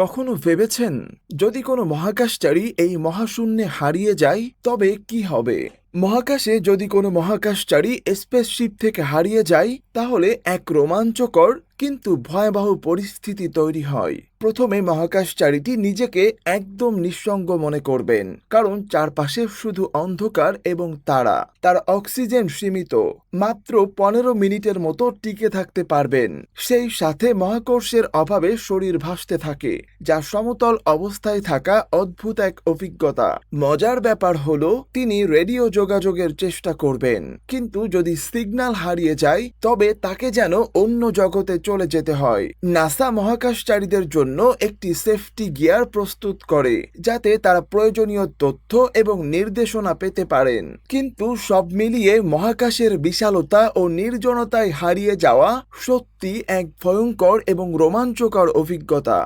কখনো ভেবেছেন, যদি কোনো মহাকাশচারী এই মহাশূন্যে হারিয়ে যায়, তবে কি হবে? মহাকাশে যদি কোনো মহাকাশচারী স্পেসশিপ থেকে হারিয়ে যায়, তাহলে এক রোমাঞ্চকর কিন্তু ভয়াবহ পরিস্থিতি তৈরি হয়। প্রথমে মহাকাশচারীটি নিজেকে একদম নিঃসঙ্গ মনে করবেন, কারণ চারপাশে শুধু অন্ধকার এবং তারা, তার অক্সিজেন সীমিত, মাত্র পনেরো মিনিটের মতো টিকে থাকতে পারবেন। সেই সাথে মহাকর্ষের অভাবে শরীর ভাসতে থাকে, যা সমতল অবস্থায় থাকা অদ্ভুত এক অভিজ্ঞতা। মজার ব্যাপার হলো, তিনি রেডিও যোগাযোগের চেষ্টা করবেন, কিন্তু যদি সিগন্যাল হারিয়ে যায়, তবে তাকে যেন অন্য জগতে চলে যেতে হয়। নাসা মহাকাশচারীদের জন্য একটি সেফটি গিয়ার প্রস্তুত করে, যাতে তারা প্রয়োজনীয় তথ্য এবং নির্দেশনা পেতে পারেন। কিন্তু সব মিলিয়ে মহাকাশের বিশালতা ও নির্জনতায় হারিয়ে যাওয়া সত্যি এক ভয়ঙ্কর এবং রোমাঞ্চকর অভিজ্ঞতা।